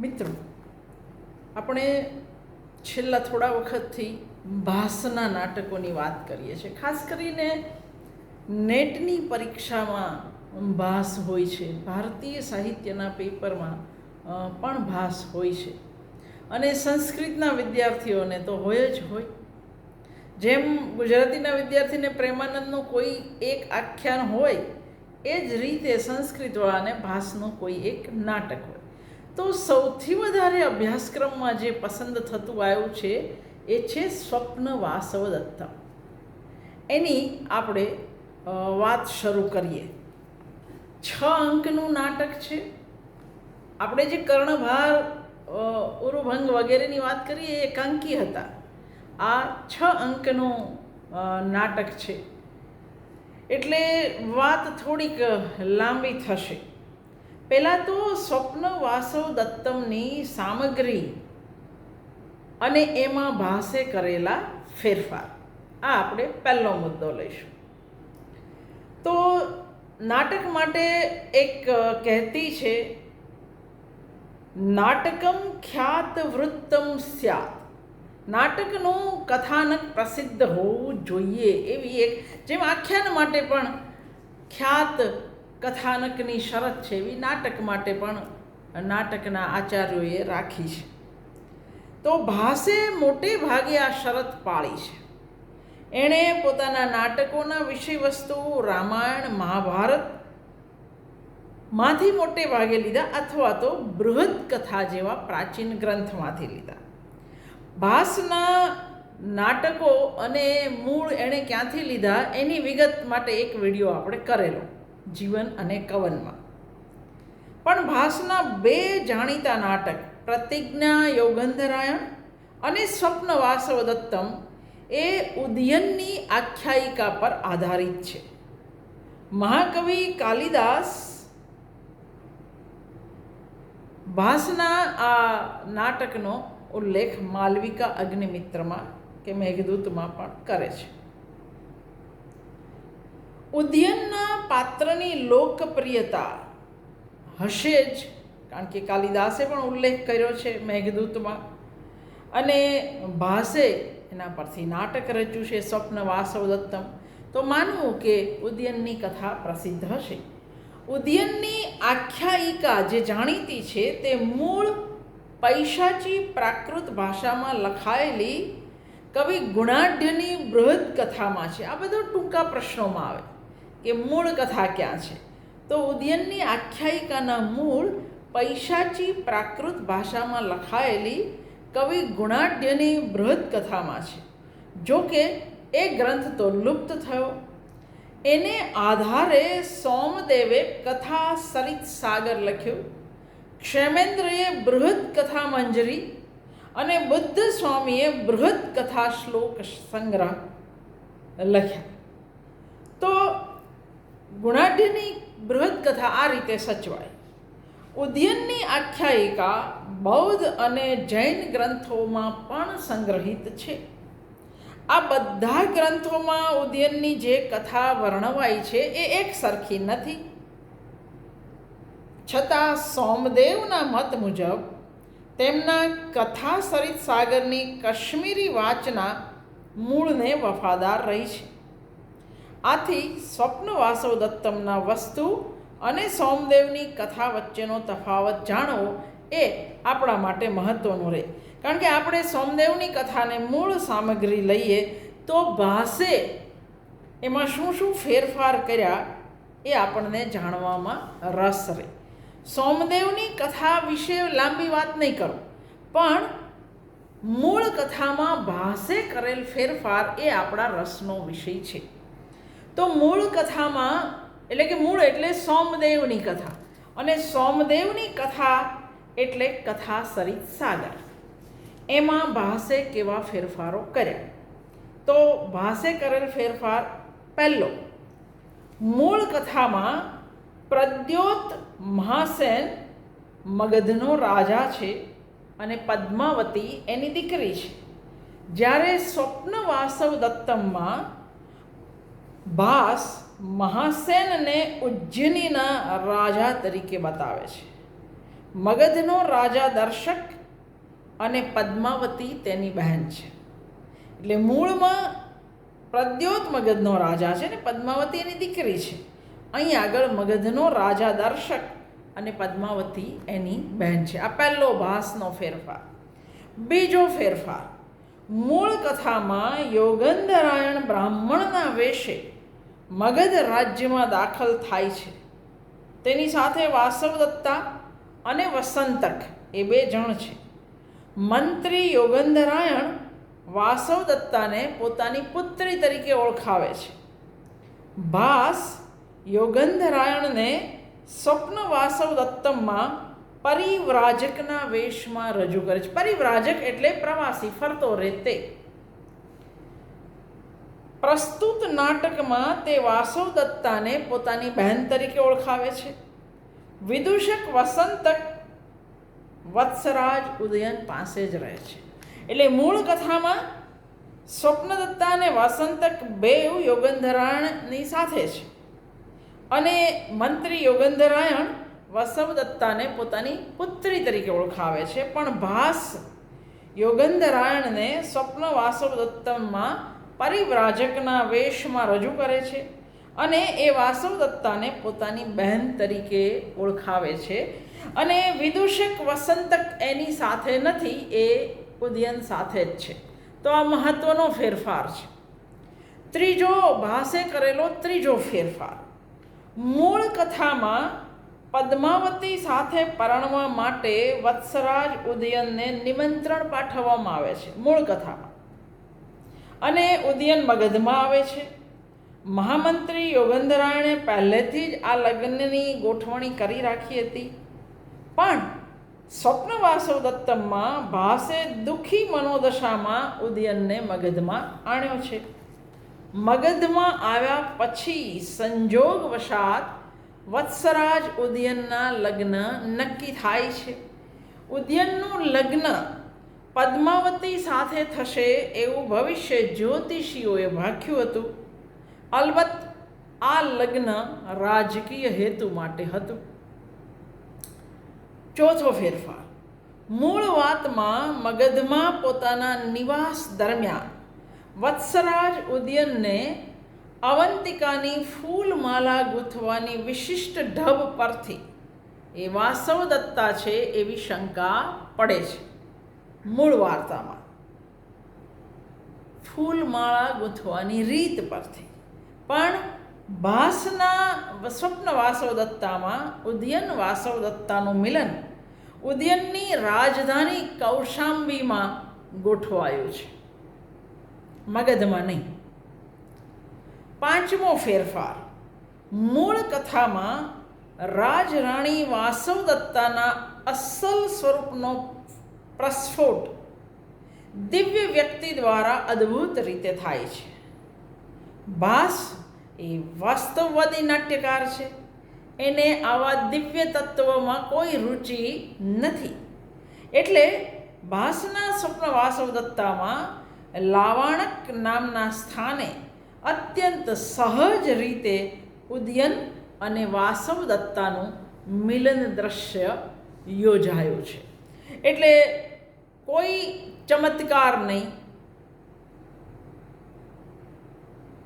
મિત્રો, આપણે છેલ્લા થોડા વખતથી ભાષના નાટકોની વાત કરીએ છીએ. ખાસ કરીને નેટની પરીક્ષામાં ભાસ હોય છે. ભારતીય સાહિત્યના પેપરમાં પણ ભાસ હોય છે. અને સંસ્કૃતના વિદ્યાર્થીઓને તો હોય જ હોય. જેમ ગુજરાતીના વિદ્યાર્થીને પ્રેમાનંદનું કોઈ એક આખ્યાન હોય, એ જ રીતે સંસ્કૃતવાળાને ભાસનું કોઈ એક નાટક હોય. તો સૌથી વધારે અભ્યાસક્રમમાં જે પસંદ થતું આવ્યું છે, એ છે સ્વપ્ન વાસવ દત્તમ એની આપણે વાત શરૂ કરીએ. છ અંકનું નાટક છે. આપણે જે કર્ણભાર ઉરુભંગ વગેરેની વાત કરીએ, એ એકાંકી હતા. આ છ અંકનું નાટક છે. એટલે વાત થોડીક લાંબી થશે. પહેલાં તો સ્વપ્ન વાસવ દત્તમની સામગ્રી અને એમાં ભાસે કરેલા ફેરફાર. આ આપણે પહેલો મુદ્દો લઈશું. તો નાટક માટે એક કહેતી છે, નાટકમ ખ્યાત વૃત્તમ સ્યાત. નાટકનું કથાનક પ્રસિદ્ધ હોવું જોઈએ એવી એક, જેમ આખ્યાન માટે પણ, ખ્યાત કથાનકની શરત છે એવી નાટક માટે પણ નાટકના આચાર્યોએ રાખી છે. તો ભાસે મોટે ભાગે આ શરત પાળી છે. એણે પોતાના નાટકોના વિષય વસ્તુ રામાયણ, મહાભારતમાંથી મોટે ભાગે લીધા અથવા તો બૃહદ કથા જેવા પ્રાચીન ગ્રંથમાંથી લીધા. ભાસના નાટકો અને મૂળ એણે ક્યાંથી લીધા એની વિગત માટે એક વીડિયો આપણે કરેલો. જીવન અને કવનમાં. પણ ભાસના બે જાણીતા નાટક, પ્રતિજ્ઞા યોગંધરાયણ અને સ્વપ્ન વાસવદત્તમ, એ ઉદયનની આખ્યાયિકા પર આધારિત છે. મહાકવિ કાલિદાસ ભાસના આ નાટકનો ઉલ્લેખ માલવિકા અગ્નિમિત્રમાં કે મેઘદૂતમાં પણ કરે છે. ઉદયનના પાત્રની લોકપ્રિયતા. હશે જ, કારણ કે કાલિદાસે પણ ઉલ્લેખ કર્યો છે મેઘદૂતમાં. અને ભાસે એના પરથી નાટક રચ્યું છે સ્વપ્ન વાસવદત્તમ તો માનવું કે ઉદ્યનની કથા પ્રસિદ્ધ હશે. ઉદ્યનની આખ્યાયિકા જે જાણીતી છે તે મૂળ પૈશાચી પ્રાકૃત ભાષામાં લખાયેલી કવિ ગુણાઢ્યની બૃહદ કથામાં છે. આ બધો ટૂંકા પ્રશ્નોમાં આવે. કે મૂળ કથા ક્યાં છે? તો ઉદયનની આખ્યાયિકાના મૂળ પૈશાચી પ્રાકૃત ભાષામાં લખાયેલી કવિ ગુણાઢ્યની બૃહદ કથામાં છે. જો કે એ ગ્રંથ તો લુપ્ત થયો. એને આધારે સોમદેવે કથા સરિત સાગર લખ્યું. ક્ષેમેન્દ્રએ બૃહદ કથા મંજરી અને બુદ્ધ સ્વામીએ બૃહદ કથા શ્લોક સંગ્રહ લખ્યા. તો ગુણાઢ્યની બૃહદ કથા આ રીતે સચવાય. ઉદ્યનની આખ્યાયિકા બૌદ્ધ અને જૈન ગ્રંથોમાં પણ સંગ્રહિત છે. આ બધા ગ્રંથોમાં ઉદ્યનની જે કથા વર્ણવાઈ છે એ એક સરખી નથી. છતાં સોમદેવના મત મુજબ તેમના કથા સરિત સાગરની કાશ્મીરી વાચના મૂળને વફાદાર રહી છે. આથી સ્વપ્ન વાસવ દત્તમના વસ્તુ અને સોમદેવની કથા વચ્ચેનો તફાવત જાણવો એ આપણા માટે મહત્ત્વનું રહે. કારણ કે આપણે સોમદેવની કથાને મૂળ સામગ્રી લઈએ તો ભાષે એમાં શું શું ફેરફાર કર્યા એ આપણને જાણવામાં રસ રહે. સોમદેવની કથા વિશે લાંબી વાત નહીં કરો, પણ મૂળ કથામાં ભાષે કરેલ ફેરફાર એ આપણા રસનો વિષય છે. તો મૂળ કથામાં, એટલે કે મૂળ એટલે સોમદેવની કથા. અને સોમદેવની કથા એટલે કથા સરિત સાગર. એમાં ભાસે કેવા ફેરફારો કર્યા? તો ભાસે કરેલ ફેરફાર પહેલો, મૂળ કથામાં પ્રદ્યોત મહાસેન મગધનો રાજા છે અને પદ્માવતી એની દીકરી છે. જ્યારે સ્વપ્ન વાસવ દત્તમમાં ભાસ મહાસેનને ઉજ્જૈનીના રાજા તરીકે બતાવે છે. મગધનો રાજા દર્શક અને પદ્માવતી તેની બહેન છે. એટલે મૂળમાં પ્રદ્યોત મગધનો રાજા છે ને પદ્માવતી એની દીકરી છે. અહીં આગળ મગધનો રાજા દર્શક અને પદ્માવતી એની બહેન છે. આ પહેલો ભાસનો ફેરફાર. બીજો ફેરફાર. મૂળ કથામાં યોગંધરાયણ બ્રાહ્મણના વેશે મગધ રાજ્યમાં દાખલ થાય છે. તેની સાથે વાસવદત્તા અને વસંતક એ બે જણ છે. મંત્રી યોગંધરાયણ વાસવદત્તાને પોતાની પુત્રી તરીકે ઓળખાવે છે. ભાસ યોગંધરાયણને સ્વપ્ન વાસવદત્તમમાં પરિવ્રાજકના વેશમાં રજૂ કરે છે. પરિવ્રાજક એટલે પ્રવાસી, ફરતો રહેતે પ્રસ્તુત નાટકમાં તે વાસવદત્તાને પોતાની બહેન તરીકે ઓળખાવે છે. વિદૂષક વસંતક વત્સરાજ ઉદયન પાસે જ રહે છે. એટલે મૂળ કથામાં સ્વપ્નદત્તા અને વાસંતક બેઉ યોગંધરાયણની સાથે છે. અને મંત્રી યોગંધરાયણ વસવદત્તાને પોતાની પુત્રી તરીકે ઓળખાવે છે. પણ ભાસ યોગંધરાયણને સ્વપ્ન વાસવદત્તમાં પરિવ્રાજકના વેશમાં રજૂ કરે છે અને એ વાસવદત્તાને પોતાની બહેન તરીકે ઓળખાવે છે. અને વિદૂષક વસંતક એની સાથે નથી, એ ઉદયન સાથે જ છે. તો આ મહત્વનો ફેરફાર છે. ત્રીજો ભાસે કરેલો ત્રીજો ફેરફાર. મૂળ કથામાં પદ્માવતી સાથે પરણવા માટે વત્સરાજ ઉદયનને નિમંત્રણ પાઠવવામાં આવે છે. મૂળ કથામાં. અને ઉદયન મગધમાં આવે છે. મહામંત્રી યોગેન્દ્રાયણે પહેલેથી જ આ લગ્નની ગોઠવણી કરી રાખી હતી. પણ સ્વપ્ન વાસવદત્તમમાં ભાસે દુઃખી મનોદશામાં ઉદયનને મગધમાં આણ્યો છે. મગધમાં આવ્યા પછી સંજોગ વશાત વત્સરાજ ઉદયનના લગ્ન નક્કી થાય છે. ઉદયનનું લગ્ન પદ્માવતી સાથે થશે એવું ભવિષ્ય જ્યોતિષીઓએ ભાખ્યું હતું. અલબત્ત, આ લગ્ન રાજકીય હેતુ માટે હતું. ચોથો ફેરફાર. મૂળ વાતમાં મગધમાં પોતાના નિવાસ દરમિયાન, વત્સરાજ ઉદયનને અવંતિકાની ફૂલમાલા ગૂંથવાની વિશિષ્ટ ઢબ પરથી, એ વાસવદત્તા છે એવી શંકા પડે છે. મૂળ વાર્તામાં. ફૂલમાળા ગૂંથવાની રીત પરથી. પણ ભાસના સ્વપ્ન વાસવદત્તામાં ઉદયન વાસવદત્તાનું મિલન ઉદયનની રાજધાની કૌશાંબીમાં ગોઠવાયું છે. મગધમાં નહીં. પાંચમો ફેરફાર. મૂળ કથામાં રાજરાણી વાસવદત્તાના અસલ સ્વરૂપનો પ્રસ્ફોટ દિવ્ય વ્યક્તિ દ્વારા અદ્ભુત રીતે થાય છે. ભાસ એ વાસ્તવવાદી નાટ્યકાર છે. એને આવા દિવ્ય તત્વોમાં કોઈ રુચિ નથી. એટલે ભાસના સ્વપ્ન વાસવદત્તામાં લાવાણક નામના સ્થાને અત્યંત સહજ રીતે ઉદયન અને વાસવદત્તાનું મિલન દ્રશ્ય યોજાયું છે. એટલે કોઈ ચમત્કાર નહીં.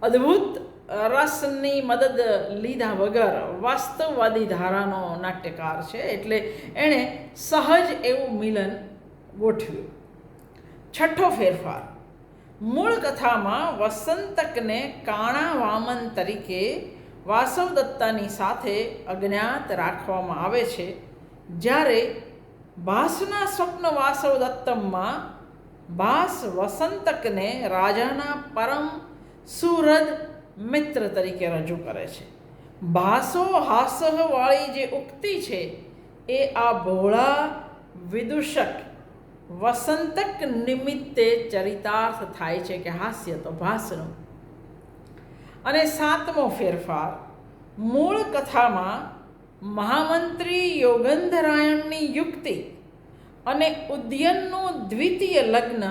અદ્ભુત રસની મદદ લીધા વગર વાસ્તવવાદી ધારાનો નાટ્યકાર છે એટલે એણે સહજ એવું મિલન ગોઠવ્યું. છઠ્ઠો ફેરફાર. મૂળ કથામાં વસંતકને કાણા વામન તરીકે વાસવદત્તાની સાથે અજ્ઞાત રાખવામાં આવે છે. જ્યારે ભાસના સ્વપ્ન વાસવદત્તમમાં ભાસ વસંતકને રાજાના પરમ સુરદ મિત્ર તરીકે રજૂ કરે છે. ભાસો હાસહવાળી જે ઉક્તિ છે, એ આ ભોળા વિદુષક વસંતક નિમિત્તે ચરિતાર્થ થાય છે કે હાસ્ય તો ભાસનું. અને સાતમો ફેરફાર, મૂળ કથામાં મહામંત્રી યોગંધરાયણની યુક્તિ અને ઉદ્યનનું દ્વિતીય લગ્ન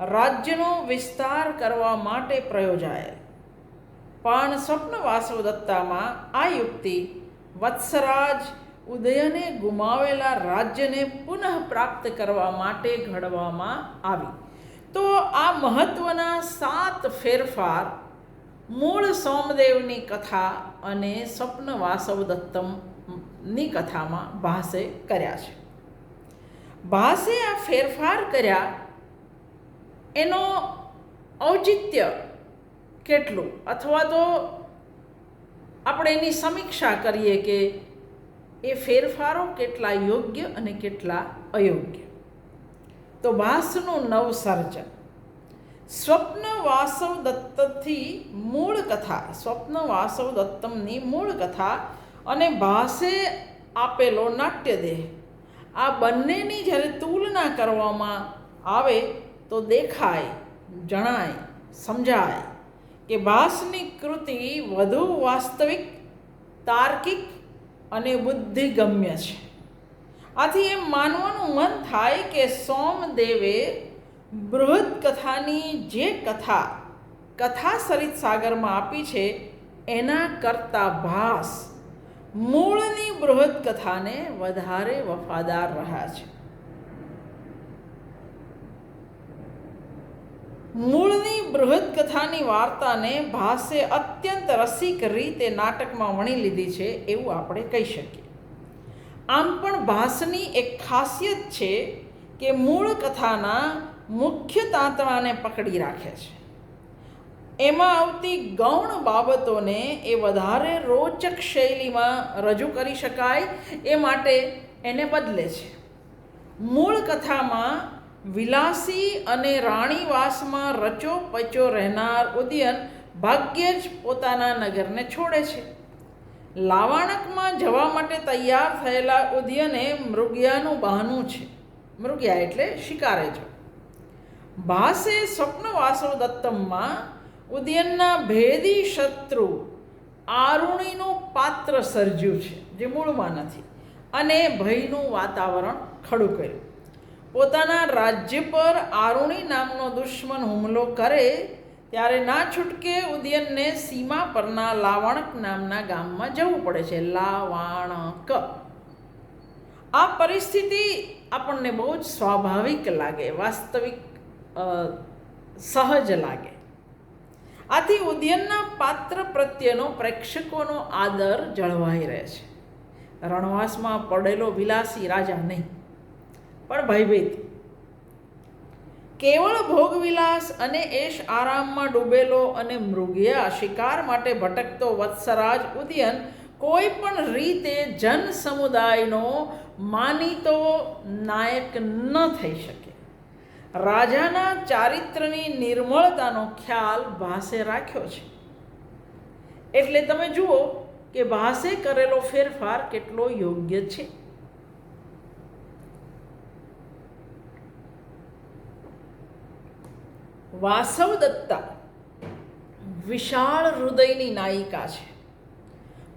રાજ્યનો વિસ્તાર કરવા માટે પ્રયોજાયેલ. પણ સ્વપ્ન વાસવદત્તામાં આ યુક્તિ વત્સરાજ ઉદયને ગુમાવેલા રાજ્યને પુનઃ પ્રાપ્ત કરવા માટે ઘડવામાં આવી. તો આ મહત્વના સાત ફેરફાર મૂળ સોમદેવની કથા અને સ્વપ્ન વાસવ દત્તમની કથામાં ભાસે કર્યા છે. ભાસે આ ફેરફાર કર્યા એનો ઔચિત્ય કેટલું? અથવા તો આપણે એની સમીક્ષા કરીએ કે એ ફેરફારો કેટલા યોગ્ય અને કેટલા અયોગ્ય? તો ભાસનું નવસર્જન. સ્વપ્ન વાસવ દત્તથી મૂળ કથા સ્વપ્ન વાસવ દત્તમની મૂળ કથા અને ભાસે આપેલો નાટ્યદેહ. આ બંનેની જ્યારે તુલના કરવામાં આવે તો દેખાય, જણાય, સમજાય કે ભાસની કૃતિ વધુ વાસ્તવિક, તાર્કિક અને બુદ્ધિગમ્ય છે. આથી એમ માનવાનું મન થાય કે સોમદેવે બૃહદ કથાની જે કથા કથા સરિત સાગરમાં આપી છે, એના કરતા ભાસ મૂળની બૃહદ કથાને વધારે વફાદાર રહ્યા છે. મૂળની બૃહદ કથાની વાર્તાને ભાસે અત્યંત રસિક રીતે નાટકમાં વણી લીધી છે એવું આપણે કહી શકીએ. આમ પણ ભાસની એક ખાસિયત છે કે મૂળ કથાના મુખ્ય તાંતણાને પકડી રાખે છે. એમાં આવતી ગૌણ બાબતોને એ વધારે રોચક શૈલીમાં રજૂ કરી શકાય, એ માટે એને બદલે છે. મૂળ કથામાં વિલાસી અને રાણીવાસમાં રચો પચો રહેનાર ઉદયન ભાગ્યે જ પોતાના નગરને છોડે છે. લાવાણકમાં જવા માટે તૈયાર થયેલા ઉદયને મૃગિયાનું બહાનું છે. મૃગ્યા એટલે શિકારે જો. ભાસે સ્વપ્નવાસો દત્તમમાં ઉદયનના ભેદી શત્રુ આરુણીનું પાત્ર સર્જ્યું છે જે મૂળમાં નથી અને ભયનું વાતાવરણ ખડું કર્યું પોતાના રાજ્ય પર આરુણી નામનો દુશ્મન હુમલો કરે, ત્યારે ના છૂટકે ઉદયનને સીમા પરના લાવણક નામના ગામમાં જવું પડે છે, લાવાણક. આ પરિસ્થિતિ આપણને બહુ જ સ્વાભાવિક લાગે, વાસ્તવિક સહજ લાગે. આથી ઉદ્યનના પાત્ર પ્રત્યેનો પ્રેક્ષકોનો આદર જળવાઈ રહે છે. રણવાસમાં પડેલો વિલાસી રાજા નહીં, પણ ભયભીત. કેવળ ભોગવિલાસ અને એશ આરામમાં ડૂબેલો અને મૃગિયા શિકાર માટે ભટકતો વત્સરાજ ઉદયન કોઈ પણ રીતે જન સમુદાયનો માનીતો નાયક ન થઈ શકે. રાજાના ચારિત્રની નિર્મળતાનો ખ્યાલ ભાસે રાખ્યો છે. એટલે તમે જુઓ કે ભાસે કરેલો ફેરફાર કેટલો યોગ્ય છે. વાસવ દત્તા વિશાળ હૃદયની નાયિકા છે.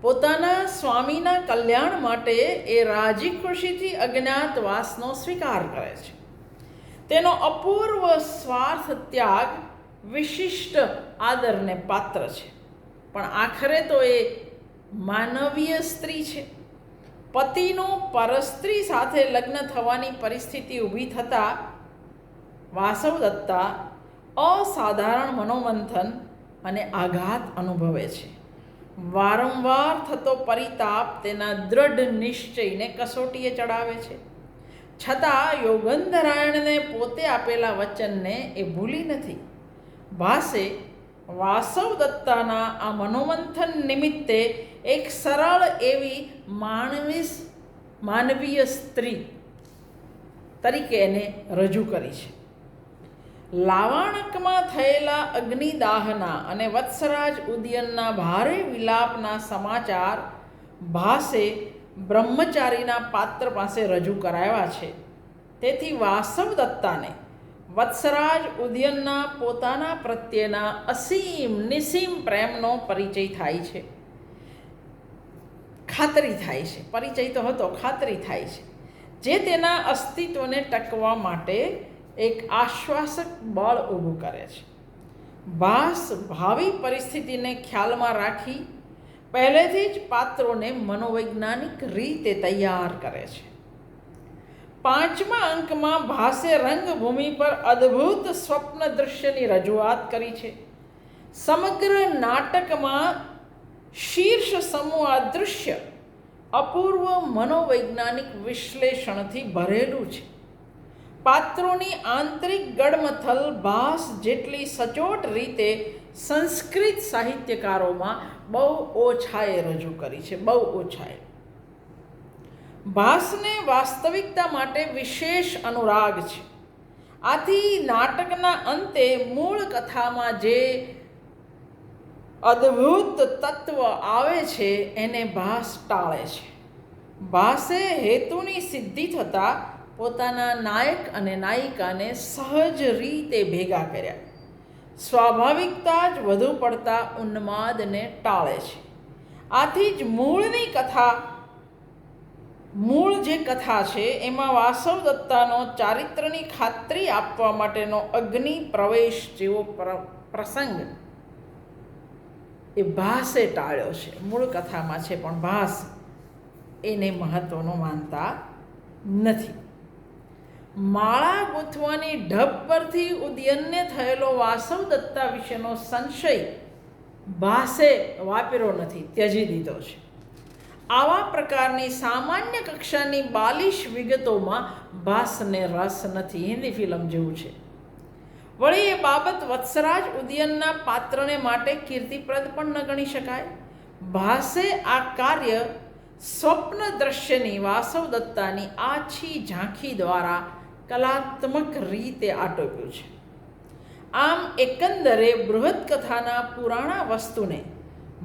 પોતાના સ્વામીના કલ્યાણ માટે એ રાજી ખુશીથી અજ્ઞાતવાસનો સ્વીકાર કરે છે. તેનો અપૂર્વ સ્વાર્થ ત્યાગ વિશિષ્ટ આદરને પાત્ર છે. પણ આખરે તો એ માનવીય સ્ત્રી છે. પતિનું પરસ્ત્રી સાથે લગ્ન થવાની પરિસ્થિતિ ઊભી થતાં વાસવ દત્તા અસાધારણ મનોમંથન અને આઘાત અનુભવે છે. વારંવાર થતો પરિતાપ તેના દ્રઢ નિશ્ચયને કસોટીએ ચડાવે છે. છતાં યોગંધરાયણને પોતે આપેલા વચનને એ ભૂલી નથી. ભાસે વાસવ દત્તાના આ મનોમંથન નિમિત્તે એક સરળ એવી માનવી માનવીય સ્ત્રી તરીકે એને રજૂ કરી છે. લાવાણકમાં થયેલા અગ્નિદાહના અને વત્સરાજ ઉદયનના ભારે વિલાપના સમાચાર ભાસે બ્રહ્મચારીના પાત્ર પાસે રજૂ કરાવ્યા છે. તેથી વાસવ દત્તાને વત્સરાજ ઉદયનના પોતાના પ્રત્યેના અસીમ નિસીમ પ્રેમનો પરિચય થાય છે. ખાતરી થાય છે. પરિચય તો હતો, ખાતરી થાય છે. જે તેના અસ્તિત્વને ટકવા માટે એક આશ્વાસક બળ ઊભું કરે છે. ભાસ ભાવિ પરિસ્થિતિને ખ્યાલમાં રાખી પહેલેથી જ પાત્રોને મનોવૈજ્ઞાનિક રીતે તૈયાર કરે છે. પાંચમા અંકમાં ભાસે રંગભૂમિ પર અદ્ભુત સ્વપ્ન દૃશ્યની રજૂઆત કરી છે. સમગ્ર નાટકમાં શીર્ષ સમૂહ આ દૃશ્ય અપૂર્વ મનોવૈજ્ઞાનિક વિશ્લેષણથી ભરેલું છે. પાત્રોની આંતરિક ગડમથલ ભાસ જેટલી સચોટ રીતે સંસ્કૃત સાહિત્યકારોમાં બહુ ઓછાએ રજૂ કરી છે, બહુ ઓછાએ. ભાસને વાસ્તવિકતા માટે વિશેષ અનુરાગ છે. આથી નાટકના અંતે મૂળ કથામાં જે અદ્ભુત તત્વ આવે છે, એને ભાસ ટાળે છે. ભાસે હેતુની સિદ્ધિ થતાં પોતાના નાયક અને નાયિકાને સહજ રીતે ભેગા કર્યા. સ્વાભાવિકતા જ વધુ પડતા ઉન્માદને ટાળે છે. આથી જ મૂળની કથા, મૂળ જે કથા છે, એમાં વાસવ દત્તાનો ચારિત્રની ખાતરી આપવા માટેનો અગ્નિ પ્રવેશ જેવો પ્ર- પ્રસંગ એ ભાસે ટાળ્યો છે. મૂળ કથામાં છે, પણ ભાસ એને મહત્ત્વનો માનતા નથી. માળા ગૂંથવાની ઢબ પરથી ઉદયનને થયેલો વાસવ દત્તા વિશેનો સંશય ભાસે વાપરો નથી, ત્યજી દીધો છે. આવા પ્રકારની સામાન્ય કક્ષાની બાલિશ વિગતોમાં ભાસને રસ નથી, હિન્દી ફિલ્મ જેવું છે. વળી એ બાબત વત્સરાજ ઉદયનના પાત્રને માટે કીર્તિપ્રદ પણ ન ગણી શકાય. ભાસે આ કાર્ય સ્વપ્ન દ્રશ્યની વાસવ દત્તાની આછી ઝાંખી દ્વારા કલાત્મક રીતે આટોપ્યું છે. આમ એકંદરે બૃહદ કથાના પુરાણા વસ્તુને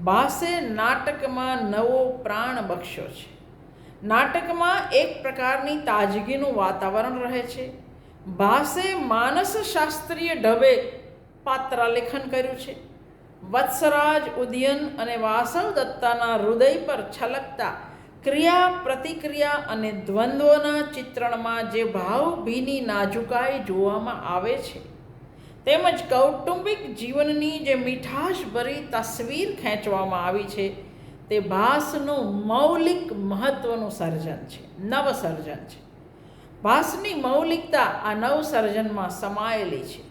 ભાસે નાટકમાં નવો પ્રાણ બક્ષ્યો છે. નાટકમાં એક પ્રકારની તાજગીનું વાતાવરણ રહે છે. ભાસે માનસશાસ્ત્રીય ઢબે પાત્રાલેખન કર્યું છે. વત્સરાજ ઉદયન અને વાસવ દત્તાના હૃદય પર છલકતા ક્રિયા, પ્રતિક્રિયા અને દ્વંદ્વના ચિત્રણમાં જે ભાવભીની નાજુકાઈ જોવામાં આવે છે, તેમજ કૌટુંબિક જીવનની જે મીઠાશભરી તસવીર ખેંચવામાં આવી છે, તે ભાસનું મૌલિક મહત્વનું સર્જન છે, નવસર્જન છે. ભાસની મૌલિકતા આ નવસર્જનમાં સમાયેલી છે.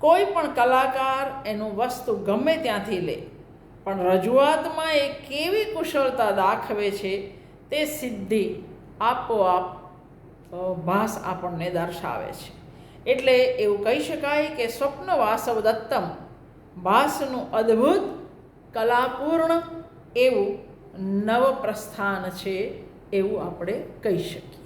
કોઈ પણ કલાકાર એનું વસ્તુ ગમે ત્યાંથી લે, પણ રજૂઆતમાં એ કેવી કુશળતા દાખવે છે તે સિદ્ધિ આપોઆપ ભાસ આપણને દર્શાવે છે. એટલે એવું કહી શકાય કે સ્વપ્ન વાસવ દત્તમ, ભાસનું અદ્ભુત, કલાપૂર્ણ એવું નવ પ્રસ્થાન છે એવું આપણે કહી શકીએ.